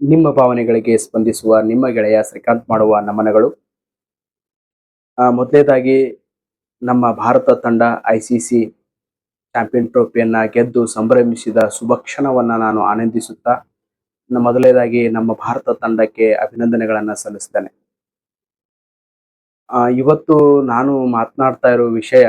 ನಿಮ್ಮ ಭಾವನೆಗಳಿಗೆ ಸ್ಪಂದಿಸುವ, ನಿಮ್ಮ ಗೆಳೆಯ ಶ್ರೀಕಾಂತ್ ಮಾಡುವ ನಮನಗಳು. ಮೊದಲನೇದಾಗಿ ನಮ್ಮ ಭಾರತ ತಂಡ ಐ ಸಿ ಸಿ ಚಾಂಪಿಯನ್ ಟ್ರೋಫಿಯನ್ನ ಗೆದ್ದು ಸಂಭ್ರಮಿಸಿದ ಸುಭಕ್ಷಣವನ್ನು ನಾನು ಆನಂದಿಸುತ್ತಾ ಮೊದಲನೇದಾಗಿ ನಮ್ಮ ಭಾರತ ತಂಡಕ್ಕೆ ಅಭಿನಂದನೆಗಳನ್ನು ಸಲ್ಲಿಸ್ತೇನೆ. ಇವತ್ತು ನಾನು ಮಾತನಾಡ್ತಾ ಇರೋ ವಿಷಯ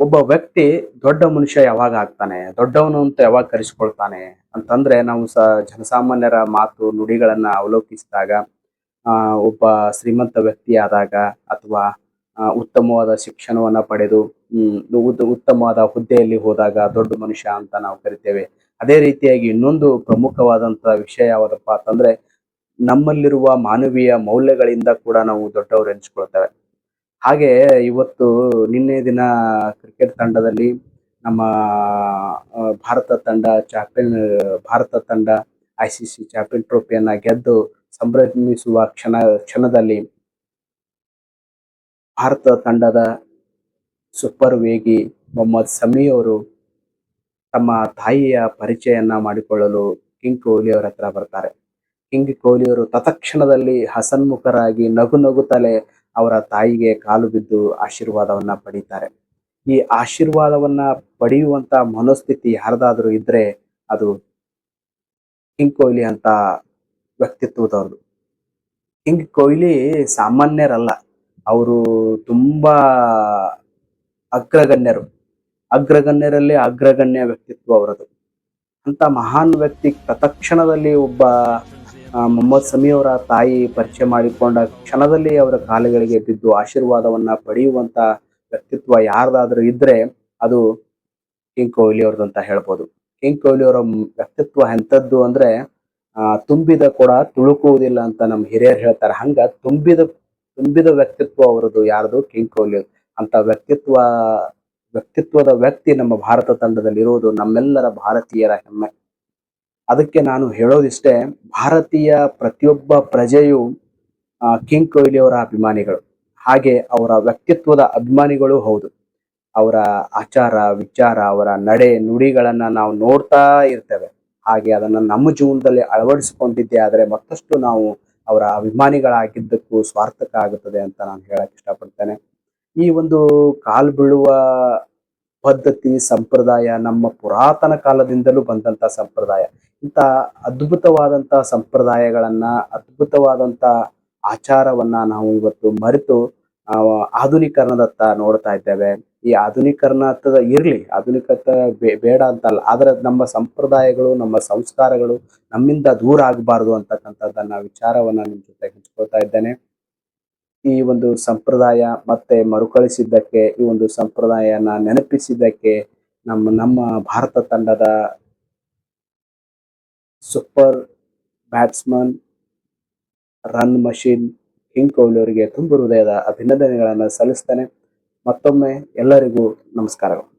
ಒಬ್ಬ ವ್ಯಕ್ತಿ ದೊಡ್ಡ ಮನುಷ್ಯ ಯಾವಾಗ ಆಗ್ತಾನೆ, ದೊಡ್ಡವನು ಅಂತ ಯಾವಾಗ ಕರೆಸ್ಕೊಳ್ತಾನೆ ಅಂತಂದ್ರೆ ನಾವು ಸ ಜನಸಾಮಾನ್ಯರ ಮಾತು, ನುಡಿಗಳನ್ನ ಅವಲೋಕಿಸಿದಾಗ ಒಬ್ಬ ಶ್ರೀಮಂತ ವ್ಯಕ್ತಿ ಆದಾಗ ಅಥವಾ ಉತ್ತಮವಾದ ಶಿಕ್ಷಣವನ್ನ ಪಡೆದು ಉತ್ತಮವಾದ ಹುದ್ದೆಯಲ್ಲಿ ಹೋದಾಗ ದೊಡ್ಡ ಮನುಷ್ಯ ಅಂತ ನಾವು ಕರಿತೇವೆ. ಅದೇ ರೀತಿಯಾಗಿ ಇನ್ನೊಂದು ಪ್ರಮುಖವಾದಂತ ವಿಷಯ ಯಾವುದಪ್ಪ ಅಂತಂದ್ರೆ ನಮ್ಮಲ್ಲಿರುವ ಮಾನವೀಯ ಮೌಲ್ಯಗಳಿಂದ ಕೂಡ ನಾವು ದೊಡ್ಡವರು ಎನಿಸ್ಕೊಳ್ತೇವೆ. ಹಾಗೆ ಇವತ್ತು ನಿನ್ನೆ ದಿನ ಕ್ರಿಕೆಟ್ ತಂಡದಲ್ಲಿ ನಮ್ಮ ಭಾರತ ತಂಡ ಚಾಂಪಿಯನ್ ಭಾರತ ತಂಡ ಐ ಸಿ ಸಿ ಚಾಂಪಿಯನ್ ಟ್ರೋಫಿಯನ್ನ ಗೆದ್ದು ಸಂಭ್ರಮಿಸುವ ಕ್ಷಣ, ಕ್ಷಣದಲ್ಲಿ ಭಾರತ ತಂಡದ ಸೂಪರ್ ವೇಗಿ ಮೊಹಮ್ಮದ್ ಸಮಿ ಅವರು ತಮ್ಮ ತಾಯಿಯ ಪರಿಚಯನ್ನ ಮಾಡಿಕೊಳ್ಳಲು ಕಿಂಗ್ ಕೊಹ್ಲಿ ಅವರ ಹತ್ರ ಬರ್ತಾರೆ. ಕಿಂಗ್ ಕೊಹ್ಲಿ ಅವರು ತತ್ಕ್ಷಣದಲ್ಲಿ ಹಸನ್ಮುಖರಾಗಿ ನಗು ನಗುತ್ತಲೇ ಅವರ ತಾಯಿಗೆ ಕಾಲು ಬಿದ್ದು ಆಶೀರ್ವಾದವನ್ನ ಪಡೀತಾರೆ. ಈ ಆಶೀರ್ವಾದವನ್ನ ಪಡೆಯುವಂತ ಮನೋಸ್ಥಿತಿ ಯಾರ್ದಾದ್ರೂ ಇದ್ರೆ ಅದು ಕಿಂಗ್ ಕೊಹ್ಲಿ ಅಂತ ವ್ಯಕ್ತಿತ್ವದವ್ರದ್ದು ಕಿಂಗ್ ಕೊಹ್ಲಿ ಸಾಮಾನ್ಯರಲ್ಲ. ಅವರು ತುಂಬಾ ಅಗ್ರಗಣ್ಯರು. ಅಗ್ರಗಣ್ಯರಲ್ಲಿ ಅಗ್ರಗಣ್ಯ ವ್ಯಕ್ತಿತ್ವ ಅವರದು ಅಂತ ಮಹಾನ್ ವ್ಯಕ್ತಿ ತತ್ಕ್ಷಣದಲ್ಲಿ ಒಬ್ಬ ಮೊಹಮ್ಮದ್ ಸಮಿ ಅವರ ತಾಯಿ ಪರಿಚಯ ಮಾಡಿಕೊಂಡ ಕ್ಷಣದಲ್ಲಿ ಅವರ ಕಾಲುಗಳಿಗೆ ಬಿದ್ದು ಆಶೀರ್ವಾದವನ್ನ ಪಡೆಯುವಂತ ವ್ಯಕ್ತಿತ್ವ ಯಾರ್ದಾದ್ರೂ ಇದ್ರೆ ಅದು ಕಿಂಗ್ ಕೊಹ್ಲಿ ಅವ್ರದ್ದು ಅಂತ ಹೇಳ್ಬೋದು. ಕಿಂಗ್ ಕೊಹ್ಲಿ ಅವರ ವ್ಯಕ್ತಿತ್ವ ಎಂಥದ್ದು ಅಂದ್ರೆ ತುಂಬಿದ ಕೂಡ ತುಳುಕುವುದಿಲ್ಲ ಅಂತ ನಮ್ಮ ಹಿರಿಯರು ಹೇಳ್ತಾರೆ. ಹಂಗ ತುಂಬಿದ ತುಂಬಿದ ವ್ಯಕ್ತಿತ್ವ ಅವರದು ಯಾರ್ದು? ಕಿಂಗ್ ಕೊಹ್ಲಿ. ಅಂತ ವ್ಯಕ್ತಿತ್ವ, ವ್ಯಕ್ತಿತ್ವದ ವ್ಯಕ್ತಿ ನಮ್ಮ ಭಾರತ ತಂಡದಲ್ಲಿ ಇರುವುದು ನಮ್ಮೆಲ್ಲರ ಭಾರತೀಯರ ಹೆಮ್ಮೆ. ಅದಕ್ಕೆ ನಾನು ಹೇಳೋದಿಷ್ಟೇ, ಭಾರತೀಯ ಪ್ರತಿಯೊಬ್ಬ ಪ್ರಜೆಯು ಕಿಂಗ್ ಕೊಹ್ಲಿ ಅವರ ಅಭಿಮಾನಿಗಳು. ಹಾಗೆ ಅವರ ವ್ಯಕ್ತಿತ್ವದ ಅಭಿಮಾನಿಗಳು ಹೌದು. ಅವರ ಆಚಾರ, ವಿಚಾರ, ಅವರ ನಡೆ, ನುಡಿಗಳನ್ನ ನಾವು ನೋಡ್ತಾ ಇರ್ತೇವೆ. ಹಾಗೆ ಅದನ್ನ ನಮ್ಮ ಜೀವನದಲ್ಲಿ ಅಳವಡಿಸಿಕೊಂಡಿದ್ದೆ ಆದರೆ ಮತ್ತಷ್ಟು ನಾವು ಅವರ ಅಭಿಮಾನಿಗಳಾಗಿದ್ದಕ್ಕೂ ಸ್ವಾರ್ಥಕ ಆಗುತ್ತದೆ ಅಂತ ನಾನು ಹೇಳಕ್ ಇಷ್ಟಪಡ್ತೇನೆ. ಈ ಒಂದು ಕಾಲು ಬೀಳುವ ಪದ್ಧತಿ, ಸಂಪ್ರದಾಯ ನಮ್ಮ ಪುರಾತನ ಕಾಲದಿಂದಲೂ ಬಂದಂತ ಸಂಪ್ರದಾಯ. ಇಂಥ ಅದ್ಭುತವಾದಂತ ಸಂಪ್ರದಾಯಗಳನ್ನ ಅದ್ಭುತವಾದಂತ ಆಚಾರವನ್ನ ನಾವು ಇವತ್ತು ಮರೆತು ಆಧುನೀಕರಣದತ್ತ ನೋಡ್ತಾ ಇದ್ದೇವೆ. ಈ ಆಧುನೀಕರಣದ ಇರಲಿ ಆಧುನಿಕತೆ ಬೇಡ ಅಂತಲ್ಲ. ಆದ್ರೆ ನಮ್ಮ ಸಂಪ್ರದಾಯಗಳು, ನಮ್ಮ ಸಂಸ್ಕಾರಗಳು ನಮ್ಮಿಂದ ದೂರ ಆಗಬಾರ್ದು ಅಂತಕ್ಕಂಥದ್ದನ್ನ ವಿಚಾರವನ್ನ ನಿಮ್ಮ ಜೊತೆ ಹಂಚ್ಕೊಳ್ತಾ ಇದ್ದೇನೆ. ಈ ಒಂದು ಸಂಪ್ರದಾಯ ಮತ್ತೆ ಮರುಕಳಿಸಿದ್ದಕ್ಕೆ, ಈ ಒಂದು ಸಂಪ್ರದಾಯನ ನೆನಪಿಸಿದ್ದಕ್ಕೆ ನಮ್ಮ ನಮ್ಮ ಭಾರತ ತಂಡದ super batsman run machine king Kohli ಅವರಿಗೆ ತುಂಬ ಹೃದಯದ ಅಭಿನಂದನೆಗಳನ್ನು ಸಲ್ಲಿಸ್ತೇನೆ. ಮತ್ತೊಮ್ಮೆ ಎಲ್ಲರಿಗೂ ನಮಸ್ಕಾರಗಳು.